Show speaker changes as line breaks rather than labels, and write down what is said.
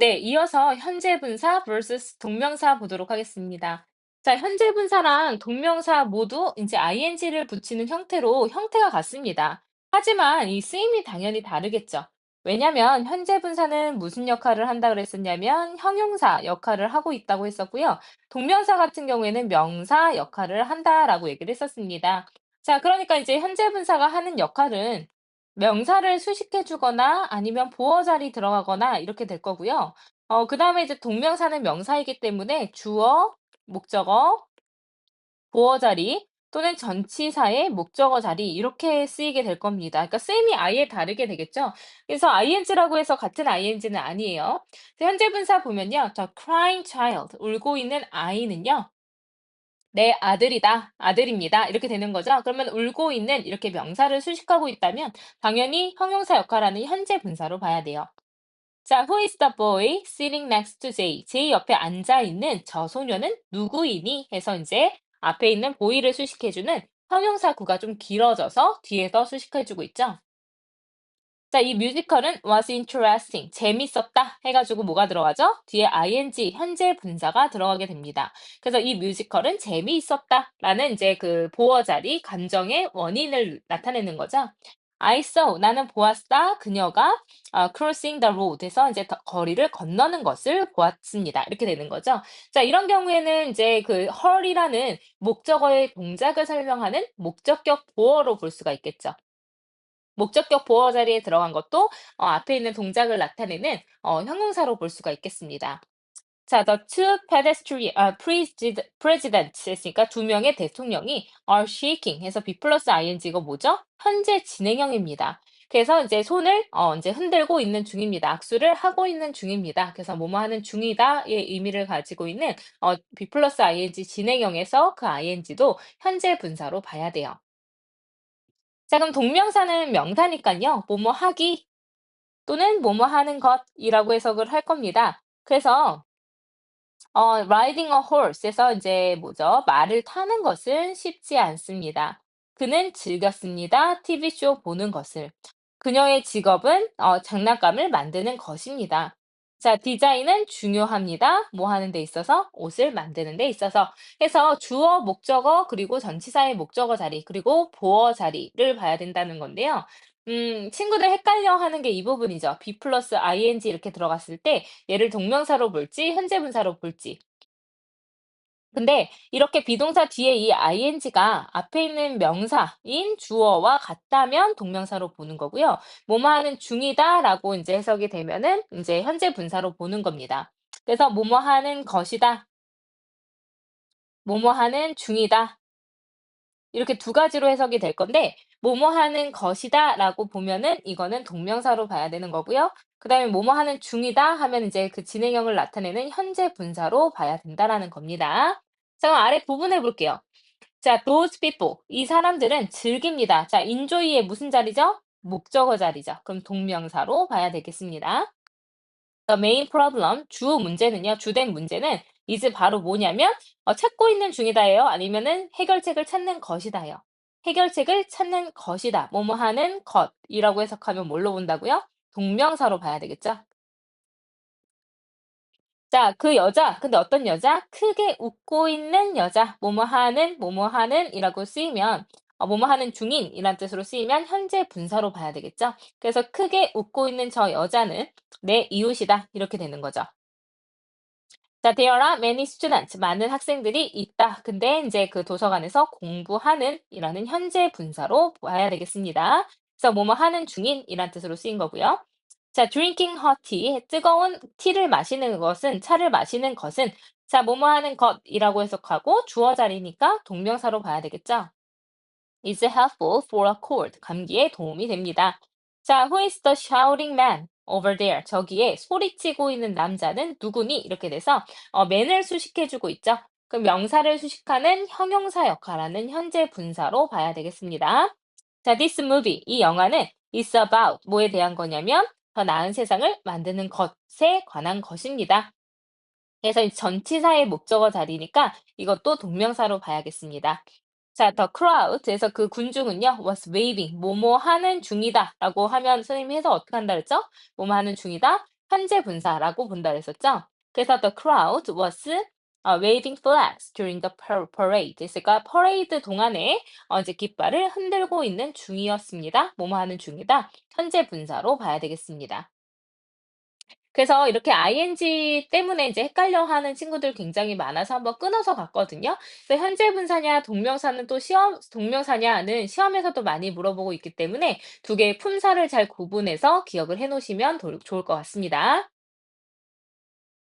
네, 이어서 현재 분사 vs 동명사 보도록 하겠습니다. 자, 현재 분사랑 동명사 모두 이제 ing를 붙이는 형태로 형태가 같습니다. 하지만 이 쓰임이 당연히 다르겠죠. 왜냐면 현재 분사는 무슨 역할을 한다 그랬었냐면 형용사 역할을 하고 있다고 했었고요. 동명사 같은 경우에는 명사 역할을 한다라고 얘기를 했었습니다. 자, 그러니까 이제 현재 분사가 하는 역할은 명사를 수식해 주거나 아니면 보어 자리 들어가거나 이렇게 될 거고요. 어 그 다음에 이제 동명사는 명사이기 때문에 주어, 목적어, 보어 자리 또는 전치사의 목적어 자리 이렇게 쓰이게 될 겁니다. 그러니까 쓰임이 아예 다르게 되겠죠. 그래서 ing라고 해서 같은 ing는 아니에요. 현재 분사 보면요. 저 crying child 울고 있는 아이는요. 내 아들이다, 아들입니다. 이렇게 되는 거죠. 그러면 울고 있는 이렇게 명사를 수식하고 있다면 당연히 형용사 역할하는 현재 분사로 봐야 돼요. 자, who is the boy sitting next to Jay? Jay 옆에 앉아 있는 저 소녀는 누구이니? 해서 이제 앞에 있는 boy를 수식해주는 형용사 구가 좀 길어져서 뒤에서 수식해주고 있죠. 자, 이 뮤지컬은 was interesting, 재밌었다 해가지고 뭐가 들어가죠? 뒤에 ing, 현재 분사가 들어가게 됩니다. 그래서 이 뮤지컬은 재미있었다 라는 이제 그 보어 자리, 감정의 원인을 나타내는 거죠. I saw, 나는 보았다, 그녀가 어, crossing the road 에서 이제 거리를 건너는 것을 보았습니다. 이렇게 되는 거죠. 자, 이런 경우에는 이제 그 her이라는 목적어의 동작을 설명하는 목적격 보어로 볼 수가 있겠죠. 목적격 보어 자리에 들어간 것도 어, 앞에 있는 동작을 나타내는 어, 형용사로 볼 수가 있겠습니다. 자, the two pedestrian, 아, presidents 했으니까 두 명의 대통령이 are shaking 해서 be 플러스 ing가 뭐죠? 현재 진행형입니다. 그래서 이제 손을 어, 이제 흔들고 있는 중입니다. 악수를 하고 있는 중입니다. 그래서 뭐뭐 하는 중이다의 의미를 가지고 있는 어, be 플러스 ing 진행형에서 그 ing도 현재 분사로 봐야 돼요. 자, 그럼 동명사는 명사니까요. 뭐뭐 하기 또는 뭐뭐 하는 것이라고 해석을 할 겁니다. 그래서 어, riding a horse에서 이제 뭐죠? 말을 타는 것은 쉽지 않습니다. 그는 즐겼습니다. TV쇼 보는 것을. 그녀의 직업은 어, 장난감을 만드는 것입니다. 자, 디자인은 중요합니다. 뭐 하는 데 있어서? 옷을 만드는 데 있어서. 해서 주어, 목적어, 그리고 전치사의 목적어 자리, 그리고 보어 자리를 봐야 된다는 건데요. 음, 친구들 헷갈려 하는 게 이 부분이죠. be 플러스 ing 이렇게 들어갔을 때 얘를 동명사로 볼지, 현재 분사로 볼지. 근데 이렇게 비동사 뒤에 이 ing가 앞에 있는 명사인 주어와 같다면 동명사로 보는 거고요. 뭐뭐 하는 중이다라고 이제 해석이 되면은 이제 현재 분사로 보는 겁니다. 그래서 뭐뭐 하는 것이다. 뭐뭐 하는 중이다. 이렇게 두 가지로 해석이 될 건데 뭐뭐 하는 것이다 라고 보면은 이거는 동명사로 봐야 되는 거고요. 그 다음에 뭐뭐 하는 중이다 하면 이제 그 진행형을 나타내는 현재 분사로 봐야 된다라는 겁니다. 자, 그럼 아래 부분 해볼게요. 자, those people. 이 사람들은 즐깁니다. 자, enjoy의 무슨 자리죠? 목적어 자리죠. 그럼 동명사로 봐야 되겠습니다. The main problem, 주 문제는요, 주된 문제는 is 바로 뭐냐면 어, 찾고 있는 중이다예요. 아니면은 해결책을 찾는 것이다요. 해결책을 찾는 것이다. 뭐뭐 하는 것이라고 해석하면 뭘로 본다고요? 동명사로 봐야 되겠죠? 자, 그 여자. 근데 어떤 여자? 크게 웃고 있는 여자. 뭐뭐 하는, 뭐뭐 하는 이라고 쓰이면, 어, 뭐뭐 하는 중인 이란 뜻으로 쓰이면 현재 분사로 봐야 되겠죠? 그래서 크게 웃고 있는 저 여자는 내 이웃이다. 이렇게 되는 거죠. 자, there are many students. 많은 학생들이 있다. 근데 이제 그 도서관에서 공부하는 이라는 현재 분사로 봐야 되겠습니다. 그래서 뭐뭐 하는 중인 이란 뜻으로 쓰인 거고요. 자, drinking hot tea, 뜨거운 티를 마시는 것은, 차를 마시는 것은, 자, 뭐뭐 하는 것이라고 해석하고 주어 자리니까 동명사로 봐야 되겠죠? Is helpful for a cold, 감기에 도움이 됩니다. 자, who is the shouting man over there? 저기에 소리치고 있는 남자는 누구니? 이렇게 돼서 어, man을 수식해주고 있죠. 그럼 명사를 수식하는 형용사 역할하는 현재 분사로 봐야 되겠습니다. 자, this movie, 이 영화는 is about 뭐에 대한 거냐면 더 나은 세상을 만드는 것에 관한 것입니다. 그래서 전치사의 목적어 자리니까 이것도 동명사로 봐야겠습니다. 자, the crowd에서 그 군중은요, was waving, 뭐뭐 하는 중이다 라고 하면 선생님이 해서 어떻게 한다 그랬죠? 뭐뭐 하는 중이다? 현재 분사라고 본다 그랬었죠. 그래서 the crowd was 어, waving flags during the par- parade. 그러니까 퍼레이드 동안에 어, 이제 깃발을 흔들고 있는 중이었습니다. 뭐뭐 하는 중이다. 현재 분사로 봐야 되겠습니다. 그래서 이렇게 ing 때문에 이제 헷갈려 하는 친구들 굉장히 많아서 한번 끊어서 봤거든요. 그래서 현재 분사냐 동명사는 또 시험 동명사냐는 시험에서도 많이 물어보고 있기 때문에 두 개의 품사를 잘 구분해서 기억을 해 놓으시면 도- 좋을 것 같습니다.